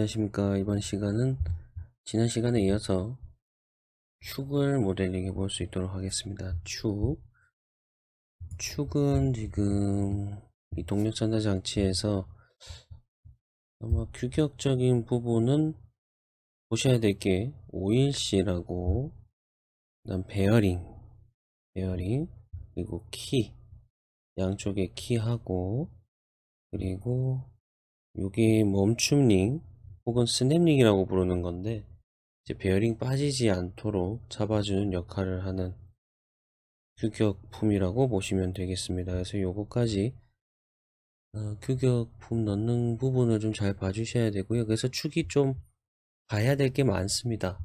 안녕하십니까. 이번 시간은 지난 시간에 이어서 축을 모델링 해 볼 수 있도록 하겠습니다. 축. 축은 지금 이 동력 전달 장치에서 아마 규격적인 부분은 보셔야 될게 OLC라고 그다음 베어링, 베어링 그리고 키 양쪽에 키하고 그리고 요게 멈춤링 혹은 스냅링이라고 부르는 건데 이제 베어링 빠지지 않도록 잡아주는 역할을 하는 규격품이라고 보시면 되겠습니다. 그래서 요거까지 어, 규격품 넣는 부분을 좀 잘 봐주셔야 되고요. 그래서 축이 좀 봐야 될 게 많습니다.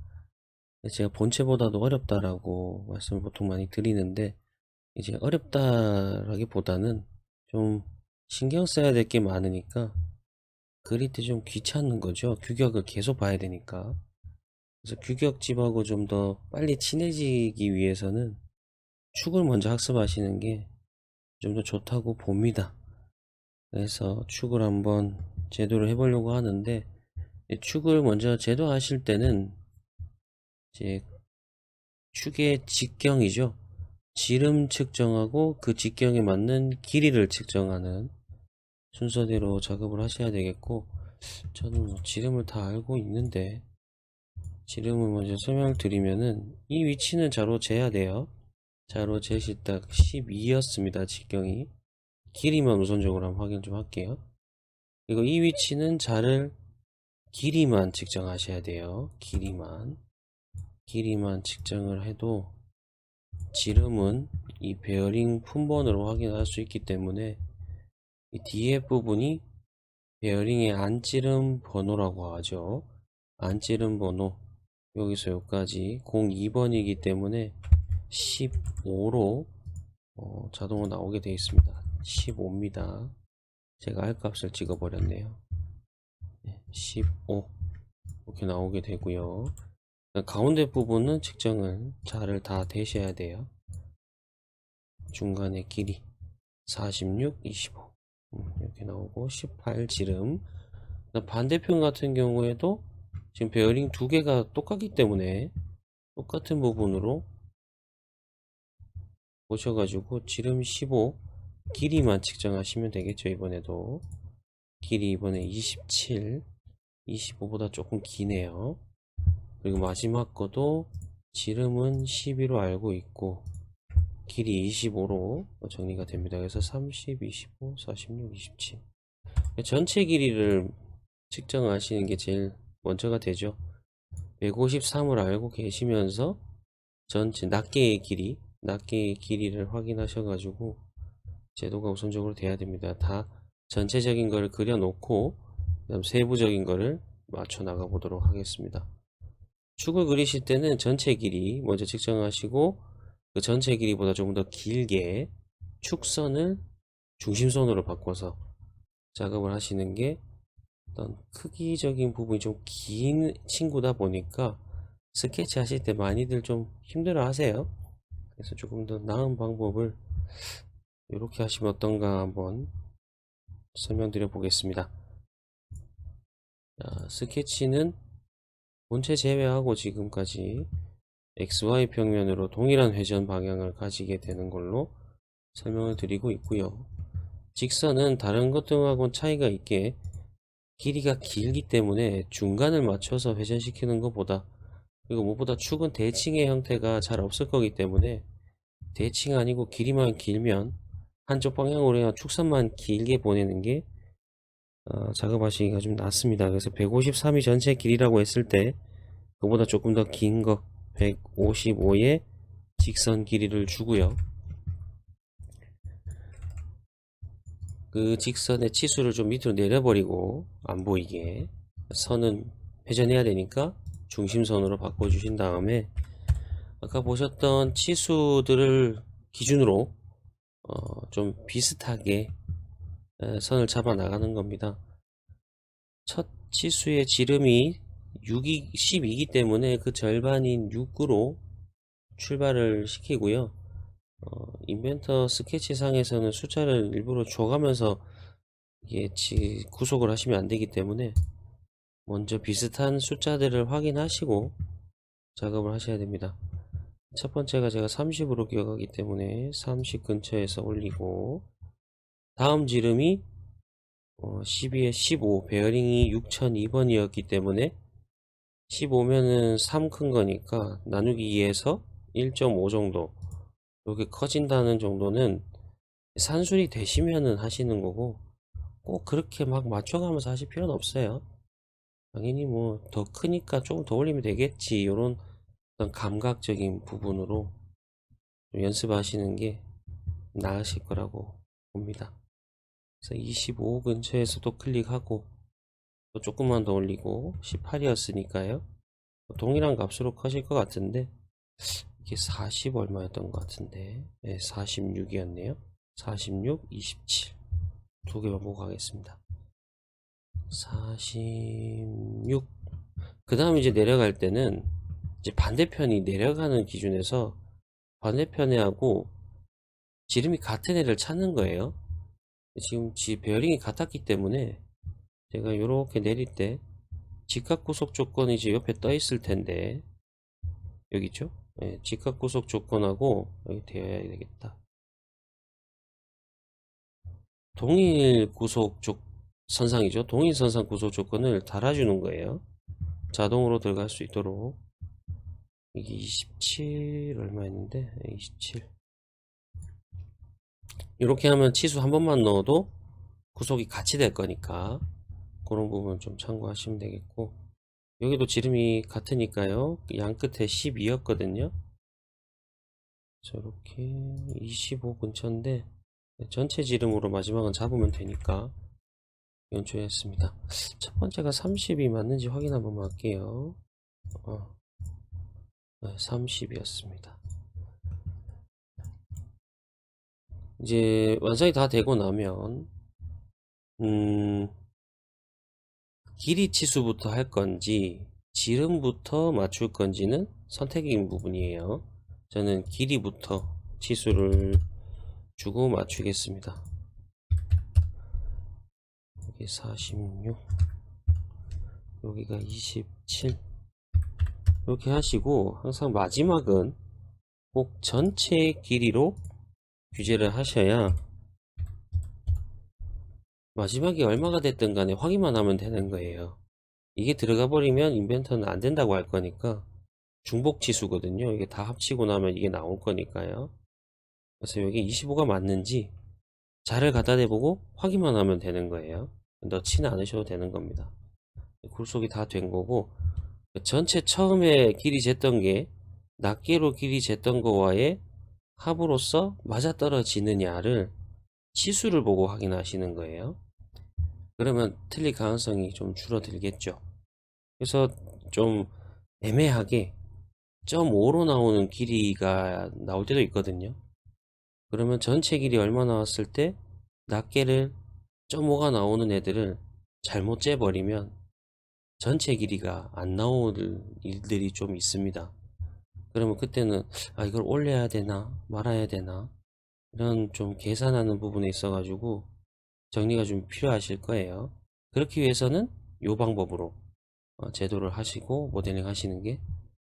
제가 본체보다도 어렵다라고 말씀을 보통 많이 드리는데 이제 어렵다라기보다는 좀 신경 써야 될 게 많으니까 때좀 귀찮은 거죠. 규격을 계속 봐야 되니까. 그래서 규격집하고 좀 더 빨리 친해지기 위해서는 축을 먼저 학습하시는 게 좀 더 좋다고 봅니다. 그래서 축을 한번 제도를 해보려고 하는데 이 축을 먼저 제도하실 때는 이제 축의 직경이죠. 지름 측정하고 그 직경에 맞는 길이를 측정하는 순서대로 작업을 하셔야 되겠고 저는 뭐 지름을 다 알고 있는데 지름을 먼저 설명을 드리면은 이 위치는 자로 재야 돼요. 자로 재실 딱 12였습니다 직경이. 길이만 우선적으로 한번 확인 좀 할게요. 그리고 이 위치는 자를 길이만 측정하셔야 돼요. 길이만. 길이만 측정을 해도 지름은 이 베어링 품번으로 확인할 수 있기 때문에 이 뒤에 부분이 베어링의 안찌름 번호라고 하죠. 안찌름 번호 여기서 여기까지 02번이기 때문에 15로 어, 자동으로 나오게 되어 있습니다. 15입니다. 제가 할 값을 찍어 버렸네요. 15 이렇게 나오게 되고요. 가운데 부분은 측정을 자를 다 대셔야 돼요. 중간의 길이 46, 25 음, 이렇게 나오고 18 지름. 반대편 같은 경우에도 지금 베어링 두 개가 똑같기 때문에 똑같은 부분으로 보셔가지고 지름 15 길이만 측정하시면 되겠죠 이번에도. 길이 이번에 27 25보다 조금 기네요. 그리고 마지막 거도 지름은 12로 알고 있고 길이 25로 정리가 됩니다. 그래서 30, 25, 46, 27 전체 길이를 측정하시는 게 제일 먼저가 되죠. 153을 알고 계시면서 전체 낱개의 길이 낱개의 길이를 확인하셔 가지고 제도가 우선적으로 돼야 됩니다. 다 전체적인 거를 그려 놓고 그다음 세부적인 거를 맞춰 나가 보도록 하겠습니다. 축을 그리실 때는 전체 길이 먼저 측정하시고 그 전체 길이보다 조금 더 길게 축선을 중심선으로 바꿔서 작업을 하시는 게 어떤 크기적인 부분이 좀 긴 친구다 보니까 스케치 하실 때 많이들 좀 힘들어 하세요. 그래서 조금 더 나은 방법을 이렇게 하시면 어떤가 한번 설명드려 보겠습니다. 자, 스케치는 본체 제외하고 지금까지 XY 평면으로 동일한 회전 방향을 가지게 되는 걸로 설명을 드리고 있고요. 직선은 다른 것 등하고는 차이가 있게 길이가 길기 때문에 중간을 맞춰서 회전시키는 것보다 그리고 무엇보다 축은 대칭의 형태가 잘 없을 거기 때문에 대칭 아니고 길이만 길면 한쪽 방향으로 그냥 축선만 길게 보내는 게 어, 작업하시기가 좀 낫습니다. 그래서 153이 전체 길이라고 했을 때 그보다 조금 더 긴 거 155의 직선 길이를 주고요. 그 직선의 치수를 좀 밑으로 내려버리고 안 보이게 선은 회전해야 되니까 중심선으로 바꿔주신 다음에 아까 보셨던 치수들을 기준으로 어, 좀 비슷하게 선을 잡아 나가는 겁니다. 첫 치수의 지름이 6이 12이기 때문에 그 절반인 6으로 출발을 시키고요. 어, 인벤터 스케치상에서는 숫자를 일부러 줘가면서 이게 구속을 하시면 안 되기 때문에 먼저 비슷한 숫자들을 확인하시고 작업을 하셔야 됩니다. 첫 번째가 제가 30으로 기억하기 때문에 30 근처에서 올리고 다음 지름이 어, 12에 15 베어링이 6002번이었기 때문에 15면은 3 큰 거니까 나누기 2에서 1.5 정도 이렇게 커진다는 정도는 산술이 되시면은 하시는 거고 꼭 그렇게 막 맞춰가면서 하실 필요는 없어요. 당연히 뭐 더 크니까 조금 더 올리면 되겠지 이런 어떤 감각적인 부분으로 좀 연습하시는 게 나으실 거라고 봅니다. 그래서 25 근처에서도 클릭하고 또 조금만 더 올리고 18이었으니까요. 동일한 값으로 커질 것 같은데 이게 40 얼마였던 것 같은데 네, 46이었네요. 46, 27 두 개만 보고 가겠습니다. 46. 그 다음 이제 내려갈 때는 이제 반대편이 내려가는 기준에서 반대편에 하고 지름이 같은 애를 찾는 거예요. 지금 지 베어링이 같았기 때문에 제가 이렇게 내릴 때 직각 구속 조건이 이제 옆에 떠 있을 텐데 여기 있죠? 네, 직각 구속 조건하고 여기 되어야 되겠다. 동일 구속 조 선상이죠. 동일 선상 구속 조건을 달아주는 거예요. 자동으로 들어갈 수 있도록 이게 27 얼마였는데 27 이렇게 하면 치수 한 번만 넣어도 구속이 같이 될 거니까 그런 부분 좀 참고하시면 되겠고 여기도 지름이 같으니까요. 양 끝에 12였거든요. 저렇게 25 근처인데 전체 지름으로 마지막은 잡으면 되니까 연주했습니다. 첫 번째가 30이 맞는지 확인 한번 할게요. 어, 네, 30이었습니다. 이제 완성이 다 되고 나면 음, 길이 치수부터 할 건지 지름부터 맞출 건지는 선택인 부분이에요. 저는 길이부터 치수를 주고 맞추겠습니다. 여기 46 여기가 27 이렇게 하시고 항상 마지막은 꼭 전체 길이로 규제를 하셔야 마지막에 얼마가 됐든 간에 확인만 하면 되는 거예요. 이게 들어가 버리면 인벤터는 안 된다고 할 거니까 중복 치수거든요. 이게 다 합치고 나면 이게 나올 거니까요. 그래서 여기 25가 맞는지 자를 갖다 대보고 확인만 하면 되는 거예요. 넣지는 않으셔도 되는 겁니다. 굴속이 다 된 거고 전체 처음에 길이 쟀던 게 낱개로 길이 쟀던 거와의 합으로서 맞아떨어지느냐를 치수를 보고 확인하시는 거예요. 그러면 틀릴 가능성이 좀 줄어들겠죠. 그래서 좀 애매하게 0.5로 나오는 길이가 나올 때도 있거든요. 그러면 전체 길이 얼마 나왔을 때 낱개를 0.5가 나오는 애들을 잘못 재버리면 전체 길이가 안 나올 일들이 좀 있습니다. 그러면 그때는 아 이걸 올려야 되나 말아야 되나 이런 좀 계산하는 부분에 있어 가지고 정리가 좀 필요하실 거예요. 그렇기 위해서는 이 방법으로 어, 제도를 하시고 모델링 하시는 게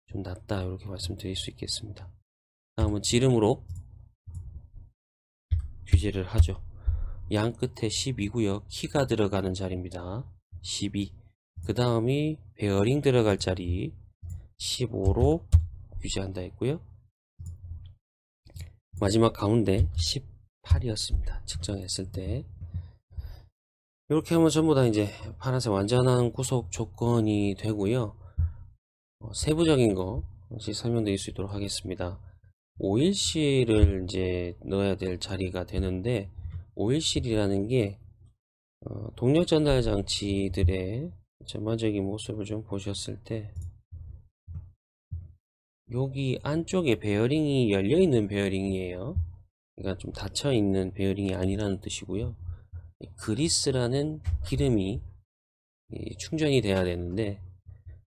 좀 낫다 이렇게 말씀드릴 수 있겠습니다. 다음은 지름으로 규제를 하죠. 양 끝에 12구요. 키가 들어가는 자리입니다. 12 그 다음이 베어링 들어갈 자리. 15로 규제한다 했고요. 마지막 가운데 18이었습니다. 측정했을 때 이렇게 하면 전부 다 이제 파란색 완전한 구속 조건이 되고요. 어, 세부적인 거 다시 설명드릴 수 있도록 하겠습니다. 오일실을 이제 넣어야 될 자리가 되는데 오일실이라는 게 어, 동력 전달 장치들의 전반적인 모습을 좀 보셨을 때 여기 안쪽에 베어링이 열려 있는 베어링이에요. 그러니까 좀 닫혀 있는 베어링이 아니라는 뜻이고요 그리스라는 기름이 충전이 돼야 되는데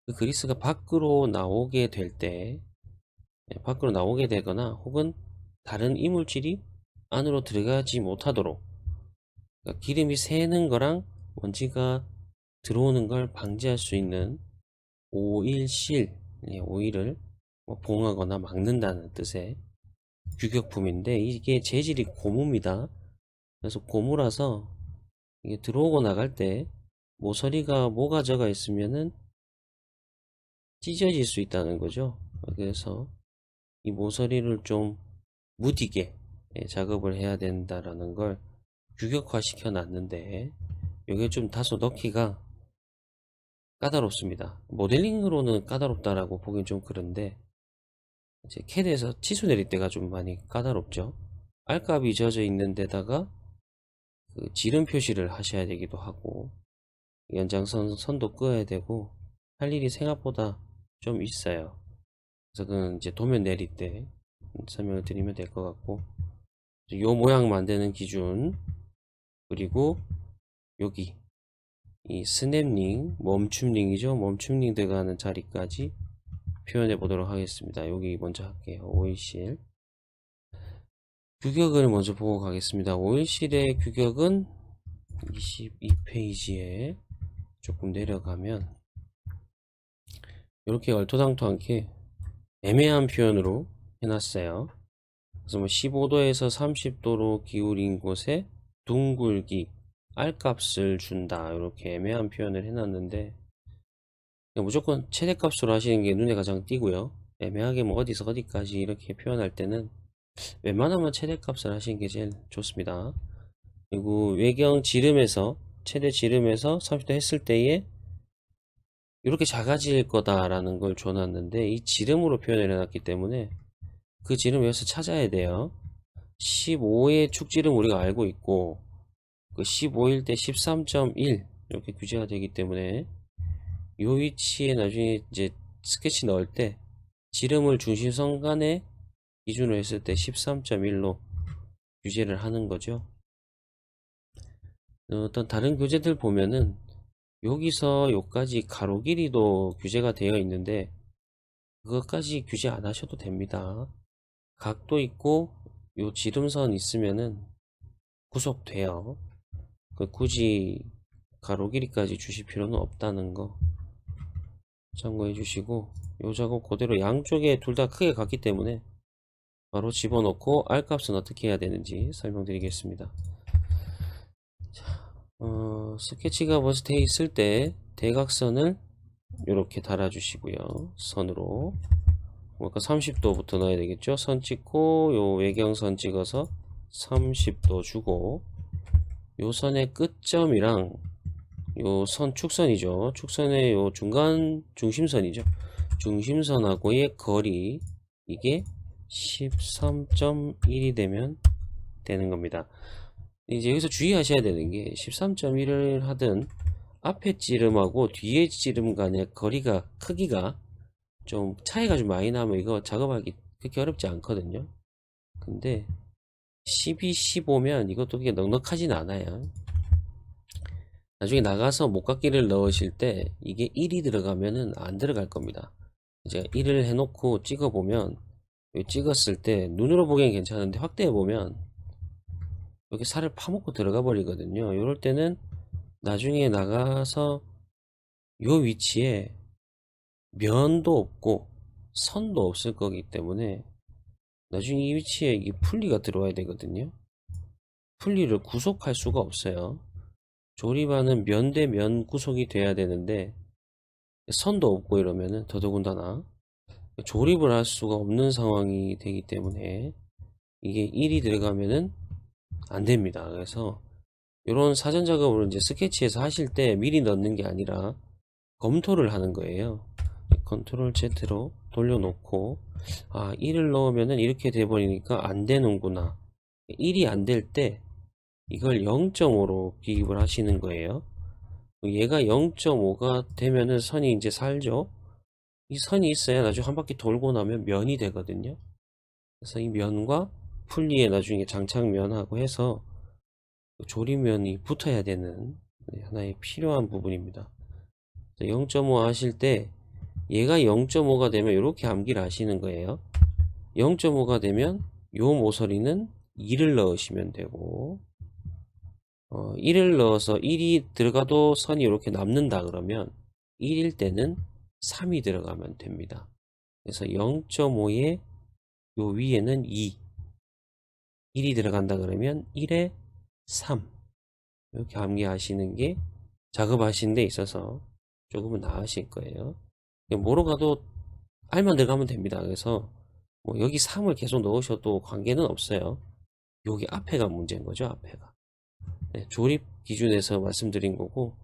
그 그리스가 밖으로 나오게 될때 네, 밖으로 나오게 되거나 혹은 다른 이물질이 안으로 들어가지 못하도록 그러니까 기름이 새는 거랑 먼지가 들어오는 걸 방지할 수 있는 오일실, 예, 오일을 뭐 봉하거나 막는다는 뜻의 규격품인데 이게 재질이 고무입니다. 그래서 고무라서 이게 들어오고 나갈 때 모서리가 모가 져가 있으면은 찢어질 수 있다는 거죠. 그래서 이 모서리를 좀 무디게 예, 작업을 해야 된다라는 걸 규격화 시켜 놨는데 이게 좀 다소 넣기가 까다롭습니다. 모델링으로는 까다롭다라고 보긴 좀 그런데 CAD에서 치수 내릴 때가 좀 많이 까다롭죠. 알값이 젖어 있는 데다가 그 지름 표시를 하셔야 되기도 하고 연장선 선도 끄어야 되고 할 일이 생각보다 좀 있어요. 그래서 그건 이제 도면 내릴 때 설명을 드리면 될 것 같고 요 모양 만드는 기준 그리고 여기 이 스냅링 멈춤링이죠. 멈춤링 들어가는 자리까지 표현해 보도록 하겠습니다. 여기 먼저 할게요. 오일실 규격을 먼저 보고 가겠습니다. 오일실의 규격은 22페이지에 조금 내려가면 이렇게 얼토당토 않게 애매한 표현으로 해놨어요. 그래서 뭐 15도에서 30도로 기울인 곳에 둥글기 R값을 준다 이렇게 애매한 표현을 해놨는데 무조건 최대값으로 하시는 게 눈에 가장 띄고요. 애매하게 뭐 어디서 어디까지 이렇게 표현할 때는 웬만하면 최대값을 하시는 게 제일 좋습니다. 그리고 외경 지름에서 최대 지름에서 30도 했을 때에 이렇게 작아질 거다라는 걸 줘놨는데 이 지름으로 표현을 해놨기 때문에 그 지름 여기서 찾아야 돼요. 15의 축지름 우리가 알고 있고 그 15일 때 13.1 이렇게 규제가 되기 때문에 이 위치에 나중에 이제 스케치 넣을 때 지름을 중심선 간에 기준으로 했을 때 13.1로 규제를 하는 거죠. 어떤 다른 교재들 보면은 여기서 여기까지 가로 길이도 규제가 되어 있는데 그것까지 규제 안 하셔도 됩니다. 각도 있고 요 지름선 있으면은 구속돼요. 그 굳이 가로 길이까지 주실 필요는 없다는 거 참고해 주시고 요 작업 그대로 양쪽에 둘 다 크게 갔기 때문에 바로 집어넣고 R값은 어떻게 해야 되는지 설명드리겠습니다. 자, 어, 스케치가 돼 있을 때 대각선을 이렇게 달아주시고요. 선으로 아까 30도부터 넣어야 되겠죠. 선 찍고 요 외경선 찍어서 30도 주고 요 선의 끝점이랑 요 선 축선이죠. 축선의 요 중간 중심선이죠. 중심선하고의 거리 이게 13.1이 되면 되는 겁니다. 이제 여기서 주의하셔야 되는 게 13.1을 하든 앞에 찌름하고 뒤에 찌름 간의 거리가 크기가 좀 차이가 좀 많이 나면 이거 작업하기 그렇게 어렵지 않거든요. 근데 12, 15면 이것도 그렇게 넉넉하진 않아요. 나중에 나가서 목각기를 넣으실 때 이게 1이 들어가면은 안 들어갈 겁니다. 제가 1을 해놓고 찍어보면 찍었을 때 눈으로 보기엔 괜찮은데 확대해 보면 여기 살을 파먹고 들어가 버리거든요. 이럴 때는 나중에 나가서 요 위치에 면도 없고 선도 없을 거기 때문에 나중에 이 위치에 이 풀리가 들어와야 되거든요. 풀리를 구속할 수가 없어요. 조립하는 면 대 면 구속이 돼야 되는데 선도 없고 이러면은 더더군다나 조립을 할 수가 없는 상황이 되기 때문에 이게 1이 들어가면은 안 됩니다. 그래서 이런 사전 작업을 이제 스케치에서 하실 때 미리 넣는 게 아니라 검토를 하는 거예요. 컨트롤 Z로 돌려놓고 아 1을 넣으면은 이렇게 돼버리니까 안 되는구나 1이 안 될 때 이걸 0.5로 기입을 하시는 거예요 얘가 0.5가 되면은 선이 이제 살죠 이 선이 있어야 나중에 한 바퀴 돌고 나면 면이 되거든요. 그래서 이 면과 풀리에 나중에 장착면하고 해서 조립면이 붙어야 되는 하나의 필요한 부분입니다. 0.5 하실 때 얘가 0.5가 되면 이렇게 암기를 하시는 거예요. 0.5가 되면 요 모서리는 2를 넣으시면 되고 어, 1을 넣어서 1이 들어가도 선이 이렇게 남는다 그러면 1일 때는 3이 들어가면 됩니다. 그래서 0.5에 요 위에는 2 1이 들어간다 그러면 1에 3 이렇게 암기하시는 게 작업하시는 데 있어서 조금은 나으실 거예요. 뭐로 가도 R만 들어가면 됩니다. 그래서 뭐 여기 3을 계속 넣으셔도 관계는 없어요. 여기 앞에가 문제인 거죠. 앞에가. 네, 조립 기준에서 말씀드린 거고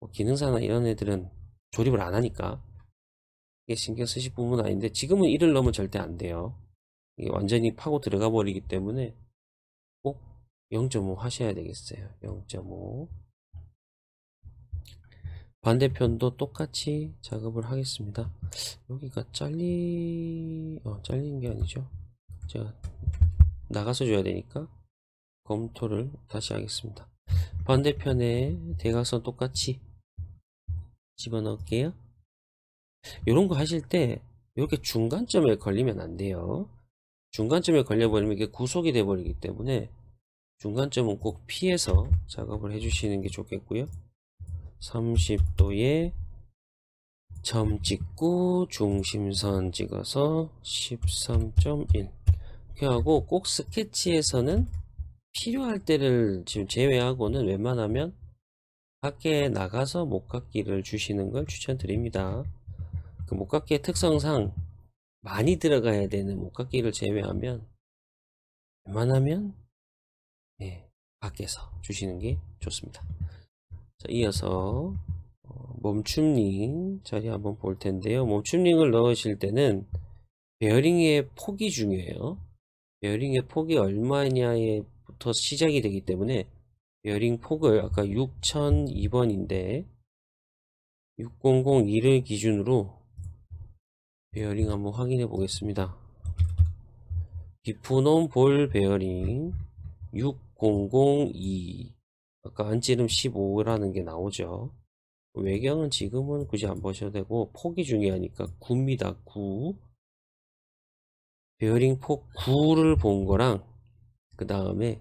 뭐 기능사나 이런 애들은 조립을 안 하니까 이게 신경 쓰실 부분은 아닌데 지금은 1을 넣으면 절대 안 돼요. 이게 완전히 파고 들어가 버리기 때문에 꼭 0.5 하셔야 되겠어요. 0.5 반대편도 똑같이 작업을 하겠습니다. 여기가 잘리 어, 잘리는 게 아니죠. 제가 나가서 줘야 되니까 검토를 다시 하겠습니다. 반대편에 대각선 똑같이 집어넣을게요. 이런 거 하실 때 이렇게 중간점에 걸리면 안 돼요. 중간점에 걸려버리면 이게 구속이 돼 버리기 때문에 중간점은 꼭 피해서 작업을 해주시는 게 좋겠고요. 30도에 점 찍고 중심선 찍어서 13.1 이렇게 하고 꼭 스케치에서는 필요할 때를 지금 제외하고는 웬만하면 밖에 나가서 목깎이를 주시는 걸 추천드립니다. 그 목깎이의 특성상 많이 들어가야 되는 목깎이를 제외하면 웬만하면 예, 밖에서 주시는 게 좋습니다. 자, 이어서 어, 멈춤링 자리 한번 볼 텐데요. 멈춤링을 넣으실 때는 베어링의 폭이 중요해요. 베어링의 폭이 얼마냐에부터 시작이 되기 때문에 베어링 폭을 아까 6002번인데 6002를 기준으로 베어링 한번 확인해 보겠습니다. 비프놈 볼 베어링 6002 아까 안찌름 15라는 게 나오죠. 외경은 지금은 굳이 안 보셔도 되고 폭이 중요하니까 9입니다. 9 베어링 폭 9를 본 거랑 그 다음에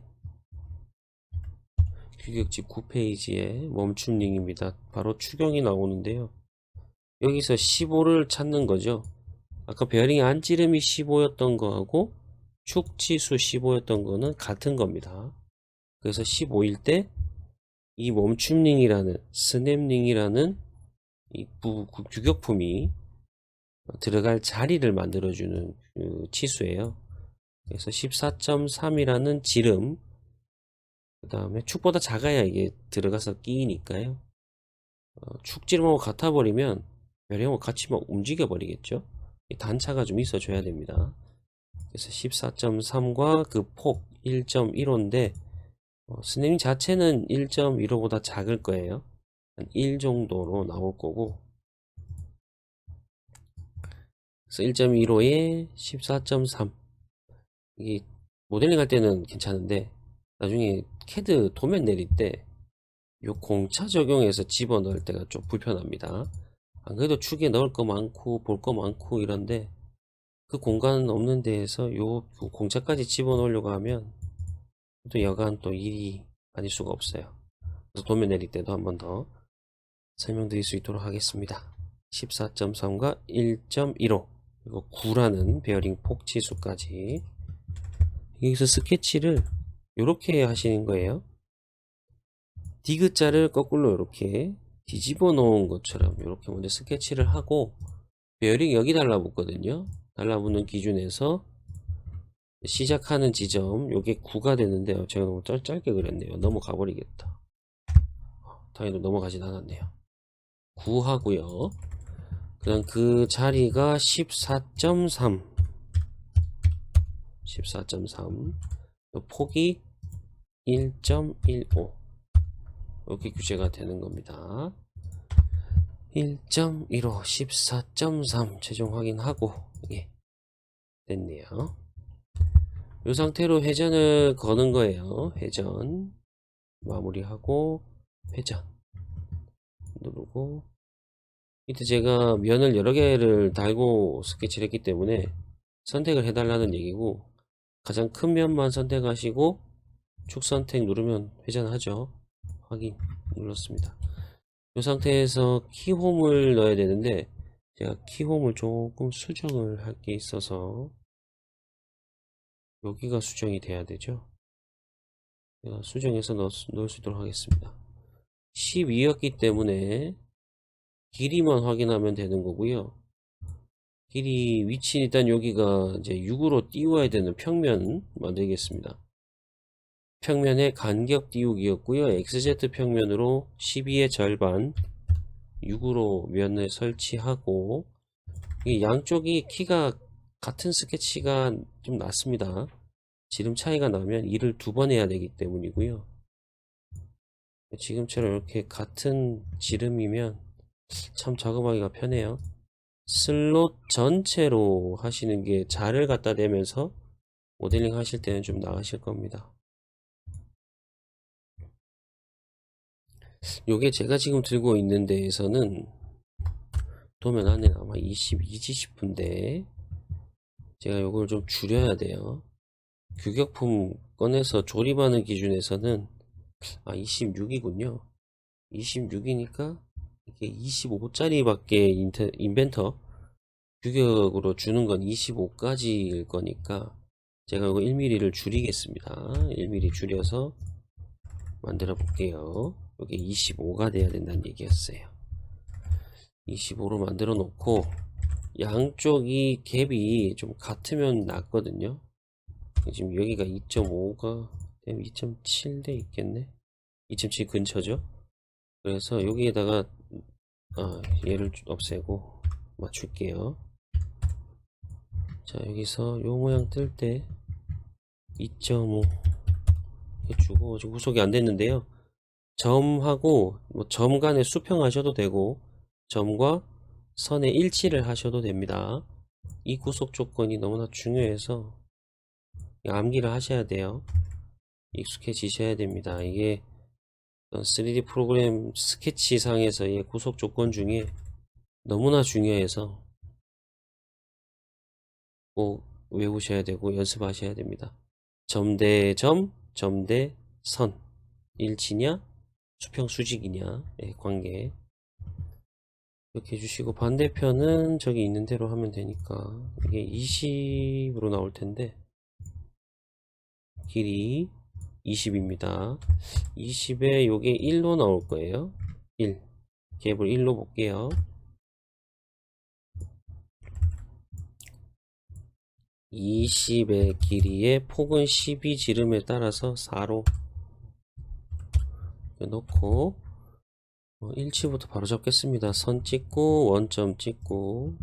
규격집 9페이지에 멈춤 링입니다. 바로 추경이 나오는데요. 여기서 15를 찾는 거죠. 아까 베어링 안찌름이 15였던 거하고 축지수 15였던 거는 같은 겁니다. 그래서 15일 때 이 멈춤링이라는 스냅링이라는 이 부, 구- 규격품이 들어갈 자리를 만들어주는 그 치수예요. 그래서 14.3이라는 지름 그 다음에 축보다 작아야 이게 들어가서 끼니까요. 어, 축지름하고 같아 버리면 베어링하고 같이 막 움직여 버리겠죠. 이 단차가 좀 있어줘야 됩니다. 그래서 14.3과 그 폭 1.15인데 어, 스냅 자체는 1.15보다 작을 거예요. 한 1 정도로 나올 거고 그래서 1.15에 14.3 이게 모델링 할 때는 괜찮은데 나중에 캐드 도면 내릴 때 요 공차 적용해서 집어넣을 때가 좀 불편합니다. 안 그래도 축에 넣을 거 많고 볼 거 많고 이런데 그 공간 없는 데에서 요 공차까지 집어넣으려고 하면 또 여간 또 일이 아닐 수가 없어요. 그래서 도면 내릴 때도 한 번 더 설명드릴 수 있도록 하겠습니다. 14.3과 1.15 그리고 9라는 베어링 폭치수까지 여기서 스케치를 이렇게 하시는 거예요. 디귿자를 거꾸로 이렇게 뒤집어 놓은 것처럼 이렇게 먼저 스케치를 하고 베어링 여기 달라붙거든요. 달라붙는 기준에서 시작하는 지점 요게 9가 되는데요. 제가 너무 짧, 짧게 그렸네요. 넘어가 버리겠다. 다행히도 넘어가진 않았네요. 9 하고요. 그다음 그 자리가 14.3 14.3 폭이 1.15 이렇게 규제가 되는 겁니다. 1.15 14.3 최종 확인하고 예 됐네요. 이 상태로 회전을 거는 거예요. 회전 마무리하고 회전 누르고 밑에 제가 면을 여러 개를 달고 스케치를 했기 때문에 선택을 해달라는 얘기고 가장 큰 면만 선택하시고 축 선택 누르면 회전하죠. 확인 눌렀습니다. 이 상태에서 키홈을 넣어야 되는데 제가 키홈을 조금 수정을 할 게 있어서 여기가 수정이 돼야 되죠. 제가 수정해서 넣, 넣을 수 있도록 하겠습니다. 12였기 때문에 길이만 확인하면 되는 거고요. 길이 위치 일단 여기가 이제 6으로 띄워야 되는 평면 만들겠습니다. 평면의 간격 띄우기였고요. XZ 평면으로 12의 절반 6으로 면을 설치하고 이 양쪽이 키가 같은 스케치가 좀 낮습니다. 지름 차이가 나면 일을 두 번 해야 되기 때문이고요. 지금처럼 이렇게 같은 지름이면 참 작업하기가 편해요. 슬롯 전체로 하시는 게 자를 갖다 대면서 모델링 하실 때는 좀 나으실 겁니다. 요게 제가 지금 들고 있는 데에서는 도면 안에 아마 22지 싶은데 제가 요걸 좀 줄여야 돼요. 규격품 꺼내서 조립하는 기준에서는 아 26이군요. 26이니까 이게 25짜리 밖에 인터, 인벤터 규격으로 주는 건 25까지일 거니까 제가 이거 1mm를 줄이겠습니다. 1mm 줄여서 만들어 볼게요. 여기 25가 돼야 된다는 얘기였어요. 25로 만들어 놓고 양쪽이 갭이 좀 같으면 낫거든요. 지금 여기가 2.5가 2.7 돼 있겠네. 2.7 근처죠. 그래서 여기에다가 아, 얘를 없애고 맞출게요. 자 여기서 요 모양 뜰 때 2.5 주고 지금 구속이 안 됐는데요. 점하고 뭐 점 간에 수평하셔도 되고 점과 선의 일치를 하셔도 됩니다. 이 구속 조건이 너무나 중요해서 암기를 하셔야 돼요. 익숙해지셔야 됩니다. 이게 3D 프로그램 스케치상에서의 구속 조건 중에 너무나 중요해서 꼭 외우셔야 되고 연습하셔야 됩니다. 점대 점, 점대 선. 일치냐, 수평 수직이냐, 의 관계. 이렇게 해주시고 반대편은 저기 있는 대로 하면 되니까 이게 20으로 나올 텐데 길이 20입니다. 20에 요게 1로 나올 거예요. 1. 갭을 1로 볼게요. 20의 길이의 폭은 12 지름에 따라서 4로 넣고 어, 일치부터 바로 잡겠습니다. 선 찍고 원점 찍고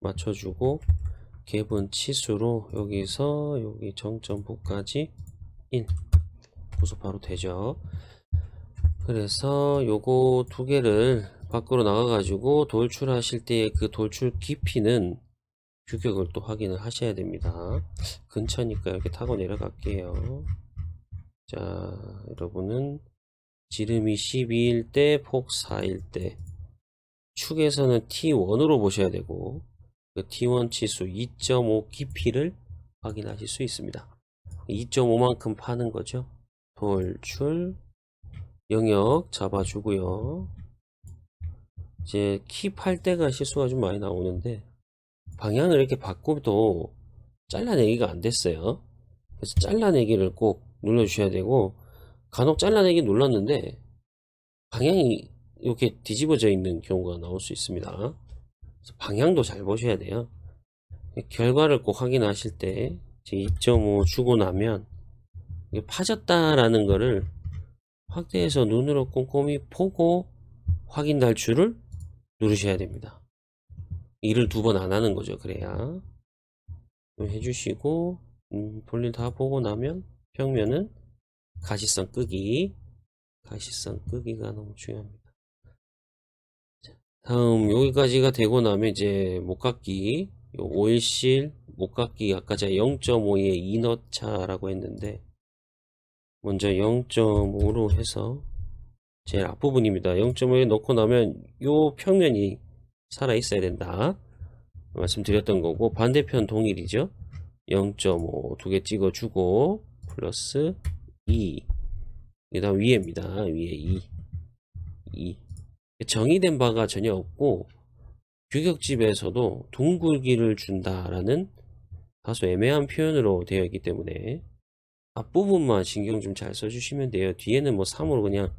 맞춰주고 갭은 치수로 여기서 여기 정점부까지 1 구속 바로 되죠. 그래서 요거 두 개를 밖으로 나가 가지고 돌출하실 때그 돌출 깊이는 규격을 또 확인을 하셔야 됩니다. 근처니까 이렇게 타고 내려갈게요. 자, 여러분은 지름이 12일 때, 폭 4일 때, 축에서는 T1으로 보셔야 되고, 그 T1 치수 2.5 깊이를 확인하실 수 있습니다. 2.5만큼 파는 거죠. 돌출, 영역 잡아주고요. 이제 킵할 때가 실수가 좀 많이 나오는데, 방향을 이렇게 바꿔도 잘라내기가 안 됐어요. 그래서 잘라내기를 꼭 눌러주셔야 되고, 간혹 잘라내기 눌렀는데 방향이 이렇게 뒤집어져 있는 경우가 나올 수 있습니다. 방향도 잘 보셔야 돼요. 결과를 꼭 확인하실 때 2.5 주고 나면 파졌다라는 거를 확대해서 눈으로 꼼꼼히 보고 확인 달출을 누르셔야 됩니다. 일을 두 번 안 하는 거죠. 그래야 해주시고 음, 볼일 다 보고 나면 평면은 가시성 끄기. 가시성 끄기가 너무 중요합니다. 다음 여기까지가 되고 나면 이제 목깎기 오일실 목깎기 아까 제가 0.5에 2 넣자라고 했는데 먼저 0.5로 해서 제일 앞부분입니다. 0.5에 넣고 나면 요 평면이 살아 있어야 된다. 말씀드렸던 거고 반대편 동일이죠. 0.5 두 개 찍어 주고 플러스 2 그 다음 위에입니다. 위에 2. 2. 정의된 바가 전혀 없고, 규격집에서도 둥글기를 준다라는 다소 애매한 표현으로 되어 있기 때문에 앞부분만 신경 좀 잘 써주시면 돼요. 뒤에는 뭐 3으로 그냥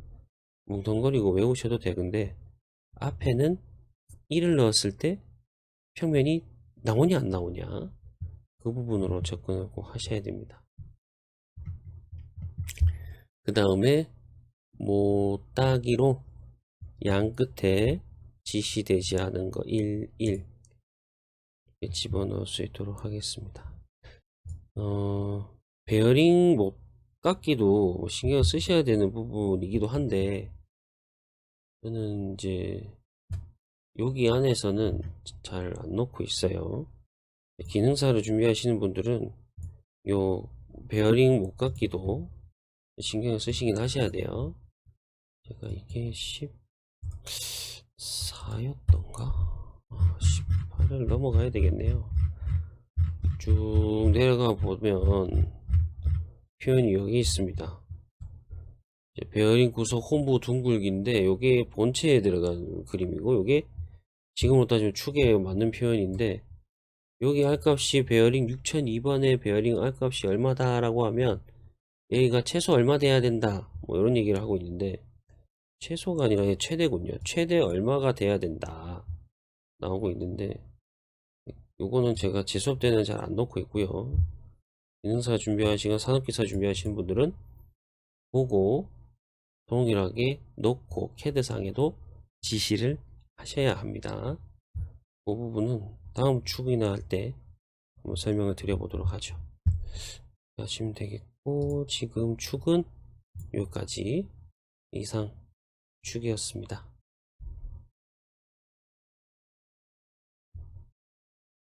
뭉텅거리고 외우셔도 되는데 앞에는 1을 넣었을 때 평면이 나오냐 안 나오냐 그 부분으로 접근을 꼭 하셔야 됩니다. 그 다음에 모따기로 양 끝에 지시되지 않은 거 1, 1 이렇게 집어넣을 수 있도록 하겠습니다. 어, 베어링 못 깎기도 뭐 신경 쓰셔야 되는 부분이기도 한데 저는 이제 여기 안에서는 잘 안 넣고 있어요. 기능사를 준비하시는 분들은 요 베어링 못 깎기도 신경을 쓰시긴 하셔야 돼요. 제가 이게 14였던가? 18을 넘어가야 되겠네요. 쭉 내려가 보면 표현이 여기 있습니다. 베어링 구석 홈부 둥글기인데 요게 본체에 들어간 그림이고 요게 지금으로 따지면 축에 맞는 표현인데 여기 R값이 베어링 6002번의 베어링 R값이 얼마다 라고 하면 여기가 최소 얼마 돼야 된다. 뭐 이런 얘기를 하고 있는데 최소가 아니라 최대군요. 최대 얼마가 돼야 된다. 나오고 있는데 요거는 제가 제 수업 때는 잘 안 넣고 있고요. 기능사 준비하시거나 산업기사 준비하시는 분들은 보고 동일하게 넣고 캐드상에도 지시를 하셔야 합니다. 그 부분은 다음 축이나 할때 한번 설명을 드려보도록 하죠. 하시면 되겠고 지금 축은 여기까지 이상 축이었습니다